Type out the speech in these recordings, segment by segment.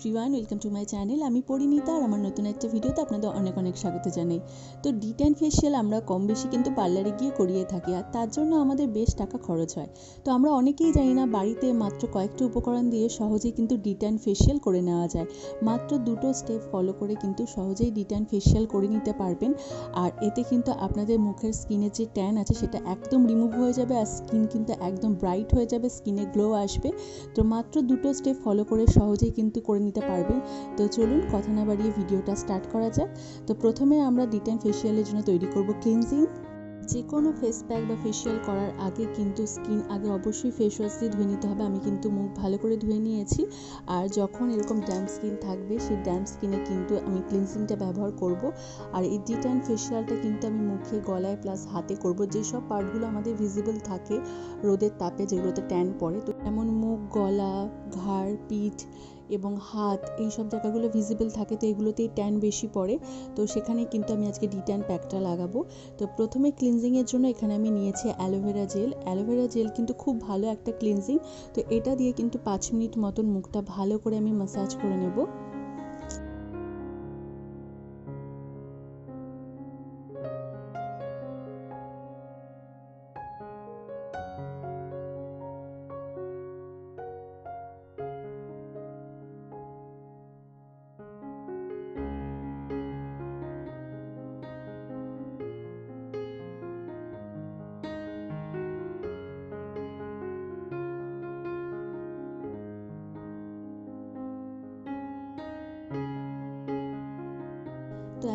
Everyone welcome to my channel আমি পরিণীতা আর আমার নতুন একটা ভিডিওতে আপনাদের অনেক অনেক স্বাগত জানাই। তো ডি ট্যান ফেশিয়াল আমরা কম বেশি কিন্তু পার্লারে গিয়ে করিয়ে থাকি আর তার জন্য আমাদের বেশ টাকা খরচ হয়। তো আমরা অনেকেই জানি না বাড়িতে মাত্র কয়েকটি উপকরণ দিয়ে সহজেই কিন্তু ডি ট্যান ফেশিয়াল করে নেওয়া যায়। মাত্র দুটো স্টেপ ফলো করে কিন্তু সহজেই ডি ট্যান ফেশিয়াল করে নিতে পারবেন। আর এতে কিন্তু আপনাদের মুখের স্কিনের যে ট্যান আছে সেটা একদম রিমুভ হয়ে যাবে আর স্কিন কিন্তু একদম ব্রাইট হয়ে যাবে স্কিনে গ্লো আসবে। তো মাত্র দুটো স্টেপ ফলো করে সহজেই কিন্তু করে নিতে পারবেন। তো চলুন কথা না বাড়িয়ে ভিডিওটা স্টার্ট করা যাক। তো প্রথমে আমরা ডিটেন ফেসিয়ালের জন্য তৈরি করব ক্লিনজিং যে কোনো ফেস প্যাক বা ফেসিয়াল করার আগে কিন্তু স্কিন আগে অবশ্যই ফেস ওয়াশ দিয়ে ধুয়ে নিতে হবে। আমি কিন্তু মুখ ভালো করে ধুয়ে নিয়েছি। আর যখন এরকম ড্যাম্প স্কিন থাকবে, সেই ড্যাম্প স্কিনে কিন্তু আমি ক্লিনজিংটা ব্যবহার করব। আর এই ডিটেন ফেসিয়ালটা কিন্তু আমি মুখে, গলায় প্লাস হাতে করব। যেসব পার্টগুলো আমাদের ভিজিবল থাকে রোদের তাপে যেগুলোতে ট্যান পড়ে। তো যেমন মুখ, গলা, ঘাড়, পিঠ এবং হাত, এই সব জায়গাগুলো ভিজিবল থাকে, তো এগুলোতেই ট্যান বেশি পড়ে। তো সেখানে কিন্তু আমি আজকে ডিট্যান প্যাকটা লাগাবো। তো প্রথমে ক্লিনজিংয়ের জন্য এখানে আমি নিয়েছি অ্যালোভেরা জেল অ্যালোভেরা জেল কিন্তু খুব ভালো একটা ক্লিনজিং তো এটা দিয়ে কিন্তু পাঁচ মিনিট মতন মুখটা ভালো করে আমি মাসাজ করে নেব।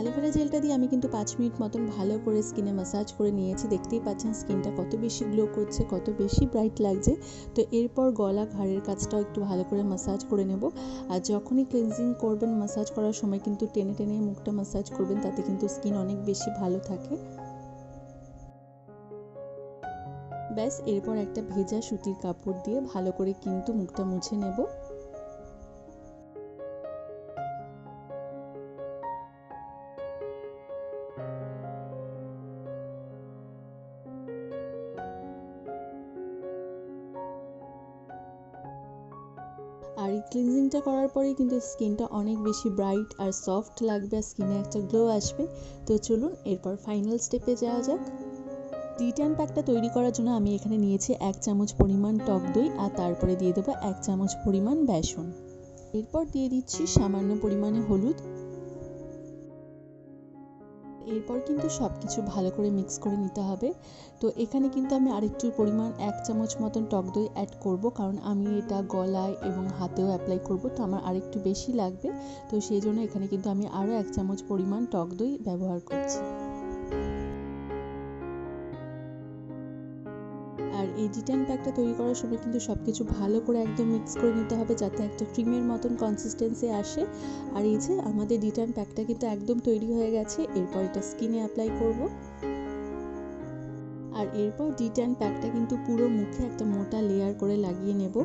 অ্যালোভেরা জেলটা দিয়ে আমি কিন্তু পাঁচ মিনিট মতন ভালো করে স্কিনে ম্যাসাজ করে নিয়েছি। দেখতেই পাচ্ছেন স্কিনটা কত বেশি গ্লো করছে, কত বেশি ব্রাইট লাগছে। তো এরপর গলা ঘাড়ের কাজটাও একটু ভালো করে ম্যাসাজ করে নেব। আর যখনই ক্লিনজিং করবেন ম্যাসাজ করার সময় কিন্তু টেনে টেনে মুখটা ম্যাসাজ করবেন, তাতে কিন্তু স্কিন অনেক বেশি ভালো থাকে। ব্যাস, এরপর একটা ভেজা সুতির কাপড় দিয়ে ভালো করে কিন্তু মুখটা মুছে নেব। আর এই ক্লিনজিংটা করার পরে কিন্তু স্কিনটা অনেক বেশি ব্রাইট আর সফট লাগবে, আর স্কিনে একটা গ্লো আসবে। তো চলুন এরপর ফাইনাল স্টেপে যাওয়া যাক। টি ট্যান প্যাকটা তৈরি করার জন্য আমি এখানে নিয়েছি এক চামচ পরিমাণ টক দই, আর তারপরে দিয়ে দেবো এক চামচ পরিমাণ বেসন। এরপর দিয়ে দিচ্ছি সামান্য পরিমাণে হলুদ এরপর কিন্তু সব কিছু ভালো করে মিক্স করে নিতে হবে। তো এখানে কিন্তু আমি আরেকটু পরিমাণ এক চামচ মতন টক দই অ্যাড করব, কারণ আমি এটা গলায় এবং হাতেও অ্যাপ্লাই করব, তো আমার আরেকটু বেশি লাগবে। তো সেই জন্য এখানে কিন্তু আমি আরও এক চামচ পরিমাণ টক দই ব্যবহার করছি। এই ডিটেন প্যাকটা তৈরি করার সময় কিন্তু সব কিছু ভালো করে একদম মিক্স করে নিতে হবে যাতে একটা ক্রিমের মতন কনসিস্টেন্সি আসে। আর এই যে আমাদের ডিটেন প্যাকটা কিন্তু একদম তৈরি হয়ে গেছে, এরপর এটা স্কিনে অ্যাপ্লাই করব। আর এরপর ডিটেন প্যাকটা কিন্তু পুরো মুখে একটা মোটা লেয়ার করে লাগিয়ে নেব।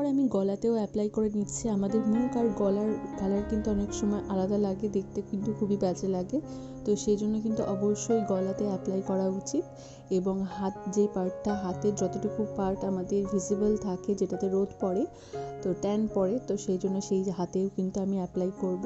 পর আমি গলাতেও অ্যাপ্লাই করে নিচ্ছি। আমাদের মুখ আর গলার কালার কিন্তু অনেক সময় আলাদা লাগে, দেখতে কিন্তু খুবই বাজে লাগে। তো সেই জন্য কিন্তু অবশ্যই গলাতে অ্যাপ্লাই করা উচিত এবং হাত যে পার্টটা হাতের যতটুকু পার্ট আমাদের ভিজিবল থাকে, যেটাতে রোদ পড়ে, তো ট্যান পড়ে, তো সেই জন্য সেই হাতেও কিন্তু আমি অ্যাপ্লাই করব।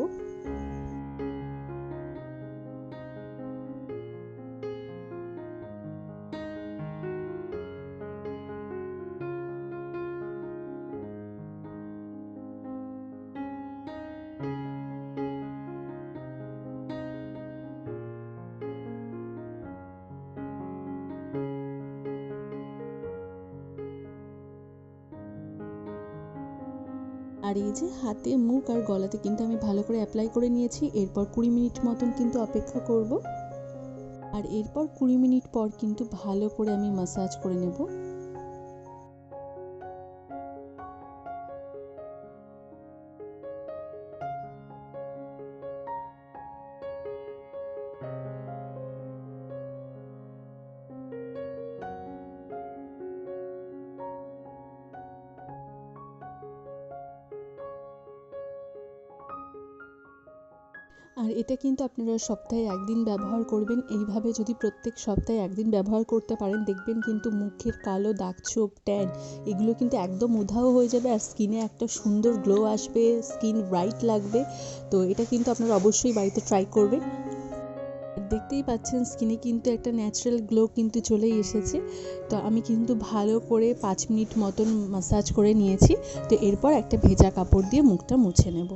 আর এই যে হাতে মুখ আর গলাতে কিন্তু আমি ভালো করে অ্যাপ্লাই করে নিয়েছি। এরপর কুড়ি মিনিট মতন কিন্তু অপেক্ষা করব। আর এরপর কুড়ি মিনিট পর কিন্তু ভালো করে আমি মাসাজ করে নেব। আর এটা কিন্তু আপনারা সপ্তাহে একদিন ব্যবহার করবেন। এইভাবে যদি প্রত্যেক সপ্তাহে একদিন ব্যবহার করতে পারেন, দেখবেন কিন্তু মুখের কালো দাগছোপ ট্যান এগুলো কিন্তু একদম উধাও হয়ে যাবে আর স্কিনে একটা সুন্দর গ্লো আসবে, স্কিন ব্রাইট লাগবে। তো এটা কিন্তু আপনারা অবশ্যই বাড়িতে ট্রাই করবেন। দেখতেই পাচ্ছেন স্কিনে কিন্তু একটা ন্যাচারাল গ্লো কিন্তু চলেই এসেছে। তো আমি কিন্তু ভালো করে পাঁচ মিনিট মতন মাসাজ করে নিয়েছি। তো এরপর একটা ভেজা কাপড় দিয়ে মুখটা মুছে নেব।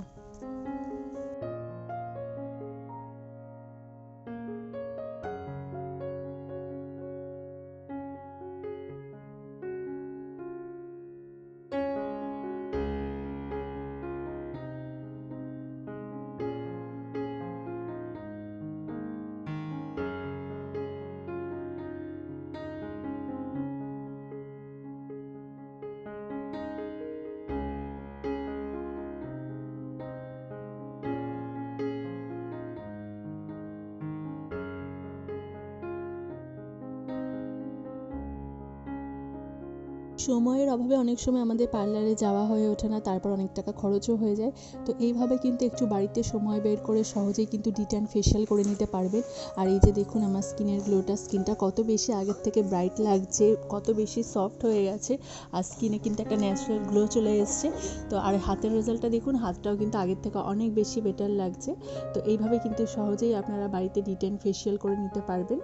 সময়ের অভাবে অনেক সময় আমাদের পার্লারে যাওয়া হয়ে ওঠে না, তারপর অনেক টাকা খরচও হয়ে যায়। তো এইভাবে কিন্তু একটু বাড়িতে সময় বের করে সহজেই কিন্তু ডিট্যান ফেশিয়াল করে নিতে পারবেন। আর এই যে দেখুন আমার স্কিনের গ্লোটা স্কিনটা কত বেশি আগের থেকে ব্রাইট লাগছে, কত বেশি সফট হয়ে গেছে। আর স্কিনে কিন্তু একটা ন্যাচারাল গ্লো চলে এসছে। তো আর হাতের রেজাল্টটা দেখুন, হাতটাও কিন্তু আগের থেকে অনেক বেশি বেটার লাগছে। তো এইভাবে কিন্তু সহজেই আপনারা বাড়িতে ডিটেন ফেশিয়াল করে নিতে পারবেন।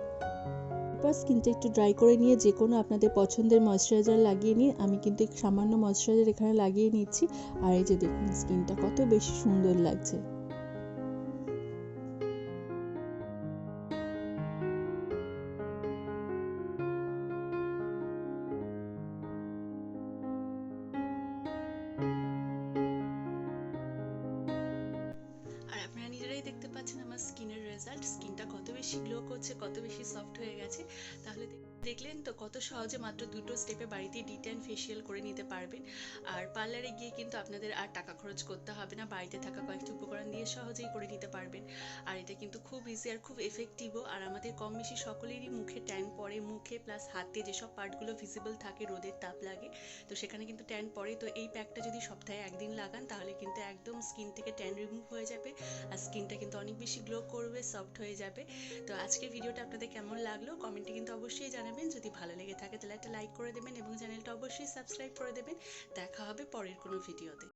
তারপর স্কিনটা একটু ড্রাই করে নিয়ে যে কোনো আপনাদের পছন্দের ময়শ্চারাইজার লাগিয়ে নিয়ে, আমি কিন্তু সামান্য ময়শ্চারাইজার এখানে লাগিয়ে নিচ্ছি। আর এই যে দেখুন স্কিনটা কত বেশি সুন্দর লাগছে। বেশি গ্লো করছে কত বেশি সফট হয়ে গেছে তাহলে দেখলেন তো কত সহজে মাত্র দুটো স্টেপে বাড়িতেই ডিটেন ফেশিয়াল করে নিতে পারবেন। আর পার্লারে গিয়ে কিন্তু আপনাদের আর টাকা খরচ করতে হবে না, বাড়িতে থাকা কয়েকটি উপকরণ দিয়ে সহজেই করে নিতে পারবেন। আর এটা কিন্তু খুব ইজি আর খুব এফেক্টিভও আর আমাদের কম বেশি সকলেরই মুখে ট্যান পড়ে, মুখে প্লাস হাতে যেসব পার্টগুলো ভিজিবল থাকে রোদের তাপ লাগে, তো সেখানে কিন্তু ট্যান পড়ে। তো এই প্যাকটা যদি সপ্তাহে একদিন লাগান, তাহলে কিন্তু একদম স্কিন থেকে ট্যান রিমুভ হয়ে যাবে। আর স্কিনটা কিন্তু অনেক বেশি গ্লো করবে সফট হয়ে যাবে। তো আজকের ভিডিওটা আপনাদের কেমন লাগল? কমেন্টে কিন্তু অবশ্যই জানাবেন যদি ভালো লেগে থাকে তাহলে একটা লাইক করে দেবেন এবং চ্যানেলটা অবশ্যই সাবস্ক্রাইব করে দেবেন। দেখা হবে পরের কোনো ভিডিওতে